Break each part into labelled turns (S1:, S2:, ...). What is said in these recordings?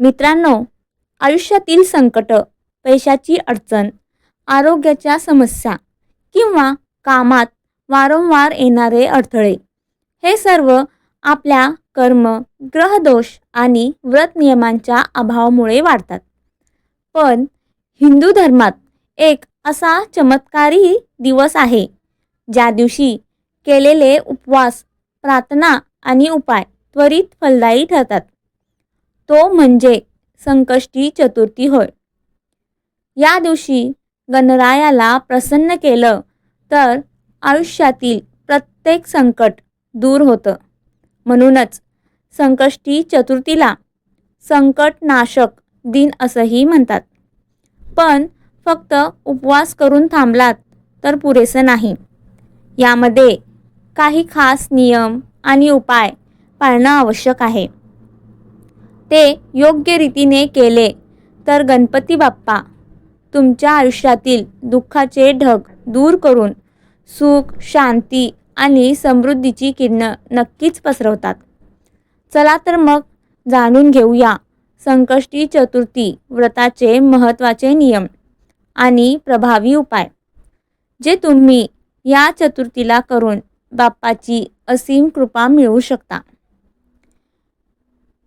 S1: मित्रांनो आयुष्यातील संकट पैशाची अडचण आरोग्याच्या समस्या किंवा कामात वारंवार येणारे अडथळे हे सर्व आपल्या कर्म ग्रहदोष आणि व्रत नियमांच्या अभावामुळे वाढतात. पण हिंदू धर्मात एक असा चमत्कारी दिवस आहे ज्या दिवशी केलेले उपवास प्रार्थना आणि उपाय त्वरित फलदायी ठरतात. तो म्हणजे संकष्टी चतुर्थी होय. या दिवशी गणरायाला प्रसन्न केलं तर आयुष्यातील प्रत्येक संकट दूर होतं. म्हणूनच संकष्टी चतुर्थीला संकटनाशक दिन असंही म्हणतात. पण फक्त उपवास करून थांबलात तर पुरेसं नाही. यामध्ये काही खास नियम आणि उपाय पाळणं आवश्यक आहे. ते योग्य रीतीने केले. तर गणपती बाप्पा तुमच्या आयुष्यातील दुःखाचे ढग दूर करून सुख शांती आणि समृद्धीची किरणं नक्कीच पसरवतात. चला तर मग जाणून घेऊया संकष्टी चतुर्थी व्रताचे महत्त्वाचे नियम आणि प्रभावी उपाय. जे तुम्ही या चतुर्थीला करून बाप्पाची असीम कृपा मिळवू शकता.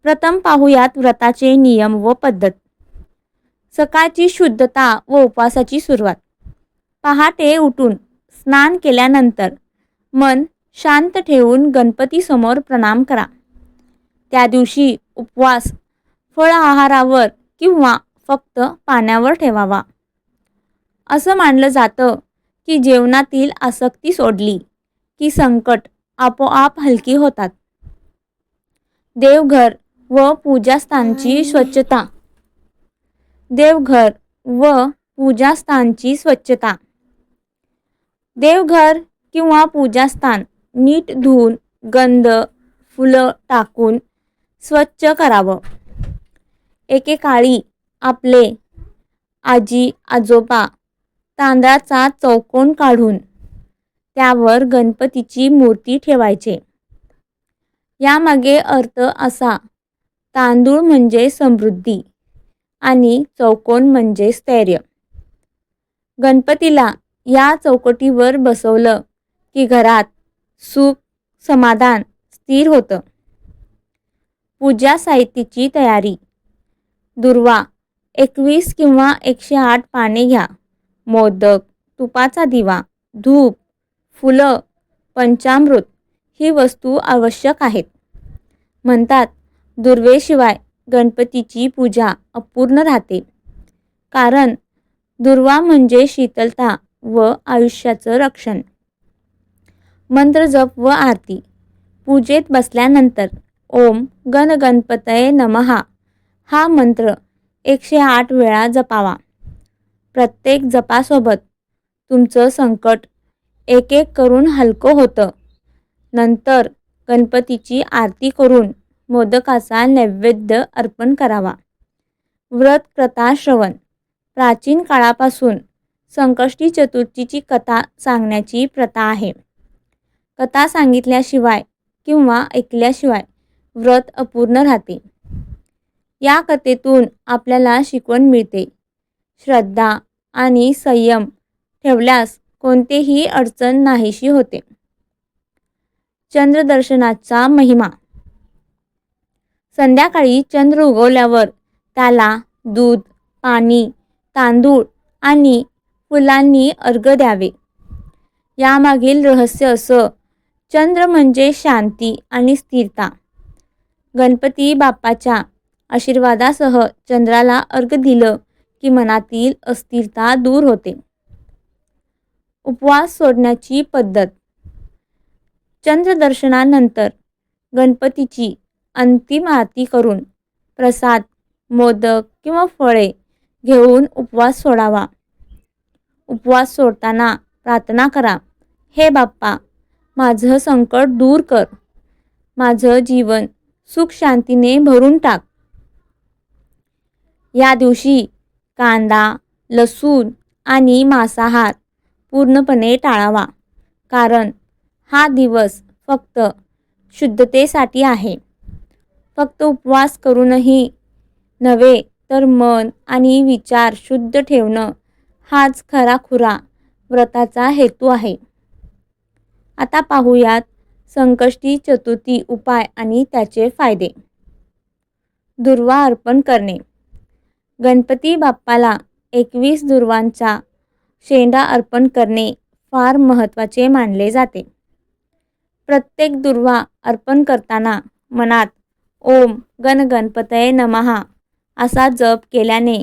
S1: प्रथम पाहूयात व्रताचे नियम व पद्धत. सकाळची शुद्धता व उपवासाची सुरुवात. पहाटे उठून स्नान केल्यानंतर मन शांत ठेवून गणपतीसमोर प्रणाम करा. त्या दिवशी उपवास फळ आहारावर किंवा फक्त पाण्यावर ठेवावा. असं मानलं जातं की जेवणातील आसक्ती सोडली की संकट आपोआप हलकी होतात. देवघर व पूजास्थानची स्वच्छता. देवघर व पूजास्थानची स्वच्छता. देवघर किंवा पूजास्थान नीट धुवून गंध फुलं टाकून स्वच्छ करावं. एकेकाळी आपले आजी आजोबा तांदळाचा चौकोन काढून त्यावर गणपतीची मूर्ती ठेवायचे. यामागे अर्थ असा तांदूळ म्हणजे समृद्धी आणि चौकोन म्हणजे स्थैर्य. गणपतीला या चौकटीवर बसवलं की घरात सुख समाधान स्थिर होतं. पूजा साहित्याची तयारी. दुर्वा एकवीस किंवा एकशे आठ पाने घ्या. मोदक तुपाचा दिवा धूप फुलं पंचामृत ही वस्तू आवश्यक आहेत. म्हणतात दुर्वेशिवाय गणपतीची पूजा अपूर्ण राहते. कारण दुर्वा म्हणजे शीतलता व आयुष्याचं रक्षण. मंत्र जप व आरती. पूजेत बसल्यानंतर ओम गण गणपतये नमहा हा मंत्र एकशे आठ वेळा जपावा. प्रत्येक जपासोबत तुमचं संकट एक एक करून हलकं होतं. नंतर गणपतीची आरती करून मोदकाचा नैवेद्य अर्पण करावा. व्रत कथा श्रवण. प्राचीन काळापासून संकष्टी चतुर्थीची कथा सांगण्याची प्रथा आहे. कथा सांगितल्याशिवाय किंवा ऐकल्याशिवाय व्रत अपूर्ण राहते. या कथेतून आपल्याला शिकवण मिळते. श्रद्धा आणि संयम ठेवल्यास कोणतेही अडचण नाहीशी होते. चंद्रदर्शनाचा महिमा. संध्याकाळी चंद्र उगवल्यावर त्याला दूध पाणी तांदूळ आणि फुलांनी अर्घ द्यावे. यामागील रहस्य असं चंद्र म्हणजे शांती आणि स्थिरता. गणपती बाप्पाच्या आशीर्वादासह चंद्राला अर्घ दिलं की मनातील अस्थिरता दूर होते. उपवास सोडण्याची पद्धत. चंद्रदर्शनानंतर गणपतीची अंतिम आरती करून प्रसाद मोदक किंवा फळे घेऊन उपवास सोडावा. उपवास सोडताना प्रार्थना करा. हे बाप्पा माझं संकट दूर कर. माझं जीवन सुख शांतीने भरून टाक. या दिवशी कांदा लसूण आणि मांसाहार पूर्णपणे टाळावा कारण हा दिवस फक्त शुद्धतेसाठी आहे. फक्त उपवास करूनही नव्हे तर मन आणि विचार शुद्ध ठेवणं हाच खराखुरा व्रताचा हेतू आहे. आता पाहूयात संकष्टी चतुर्थी उपाय आणि त्याचे फायदे. दुर्वा अर्पण करणे. गणपती बाप्पाला एकवीस दुर्वांचा शेंडा अर्पण करणे फार महत्त्वाचे मानले जाते. प्रत्येक दुर्वा अर्पण करताना मनात ओम गण गणपतये नमहा असा जप केल्याने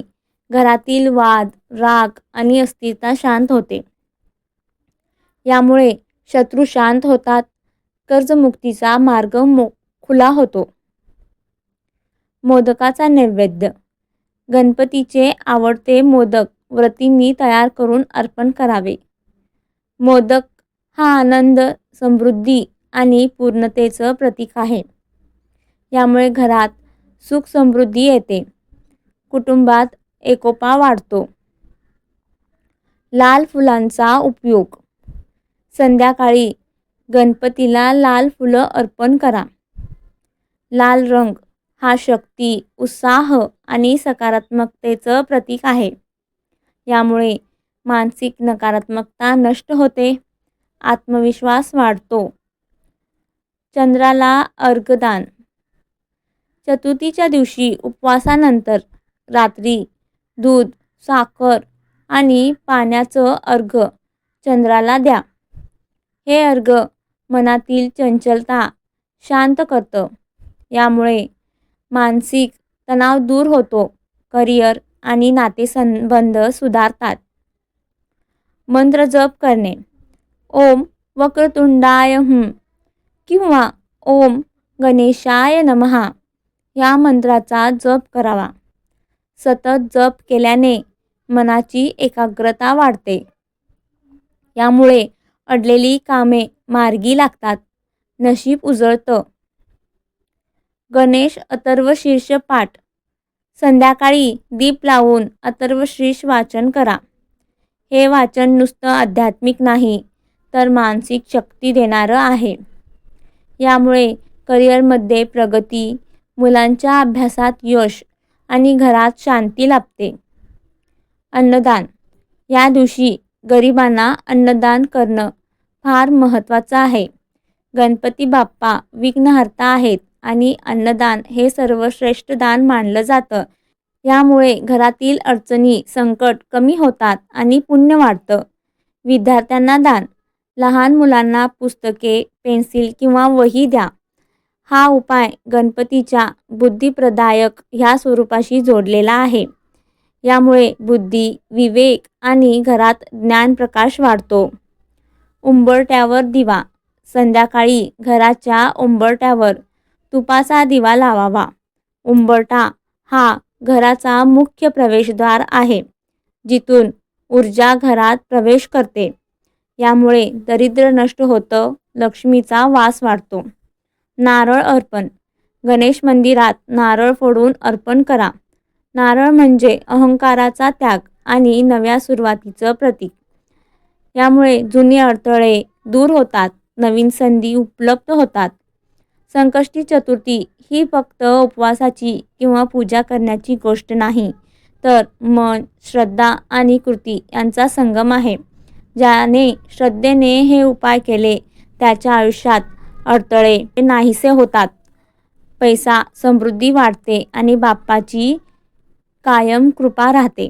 S1: घरातील वाद राग आणि अस्थिरता शांत होते. यामुळे शत्रू शांत होतात कर्जमुक्तीचा मार्ग मो खुला होतो. मोदकाचा नैवेद्य. गणपतीचे आवडते मोदक व्रतींनी तयार करून अर्पण करावे. मोदक हा आनंद समृद्धी आणि पूर्णतेचं प्रतीक आहे. यामुळे घरात सुख समृद्धी येते. कुटुंबात एकोपा वाढतो. लाल फुलांचा उपयोग. संध्याकाळी गणपतीला लाल फुलं अर्पण करा. लाल रंग हा शक्ती उत्साह आणि सकारात्मकतेचं प्रतीक आहे. यामुळे मानसिक नकारात्मकता नष्ट होते. आत्मविश्वास वाढतो. चंद्राला अर्घदान. चतुर्थीच्या दिवशी उपवासानंतर रात्री दूध साखर आणि पाण्याचं अर्घ चंद्राला द्या. हे अर्घ मनातील चंचलता शांत करतं. यामुळे मानसिक तणाव दूर होतो करिअर आणि नातेसंबंध सुधारतात. मंत्र जप करणे. ओम वक्रतुंडाय हुं किंवा ओम गणेशाय नमहा या मंत्राचा जप करावा. सतत जप केल्याने मनाची एकाग्रता वाढते. यामुळे अडलेली कामे मार्गी लागतात. नशीब उजळतं. गणेश अथर्वशीर्ष पाठ. संध्याकाळी दीप लावून अथर्वशीर्ष वाचन करा. हे वाचन नुसतं आध्यात्मिक नाही तर मानसिक शक्ती देणारं आहे. यामुळे करिअरमध्ये प्रगती मुलांच्या अभ्यासात यश आणि घरात शांती लाभते. अन्नदान. या दिवशी गरिबांना अन्नदान करणं फार महत्त्वाचं आहे. गणपती बाप्पा विघ्नहर्ता आहेत आणि अन्नदान हे सर्वश्रेष्ठ दान मानलं जातं. यामुळे घरातील अडचणी संकट कमी होतात आणि पुण्य वाढतं. विद्यार्थ्यांना दान. लहान मुलांना पुस्तके पेन्सिल किंवा वही द्या. हा उपाय गणपतीच्या बुद्धिप्रदायक ह्या स्वरूपाशी जोडलेला आहे. यामुळे बुद्धी विवेक आणि घरात ज्ञानप्रकाश वाढतो. उंबरट्यावर दिवा. संध्याकाळी घराच्या उंबरट्यावर तुपाचा दिवा लावावा. उंबरटा हा घराचा मुख्य प्रवेशद्वार आहे जिथून ऊर्जा घरात प्रवेश करते. यामुळे दरिद्र नष्ट होतं लक्ष्मीचा वास वाढतो. नारळ अर्पण. गणेश मंदिरात नारळ फोडून अर्पण करा. नारळ म्हणजे अहंकाराचा त्याग आणि नव्या सुरुवातीचं प्रतीक. यामुळे जुने अडथळे दूर होतात नवीन संधी उपलब्ध होतात. संकष्टी चतुर्थी ही फक्त उपवासाची किंवा पूजा करण्याची गोष्ट नाही तर मन श्रद्धा आणि कृती यांचा संगम आहे. ज्याने श्रद्धेने हे उपाय केले त्याच्या आयुष्यात अडथळे नाहीसे होतात. पैसा समृद्धी वाढते आणि बाप्पाची कायम कृपा राहते.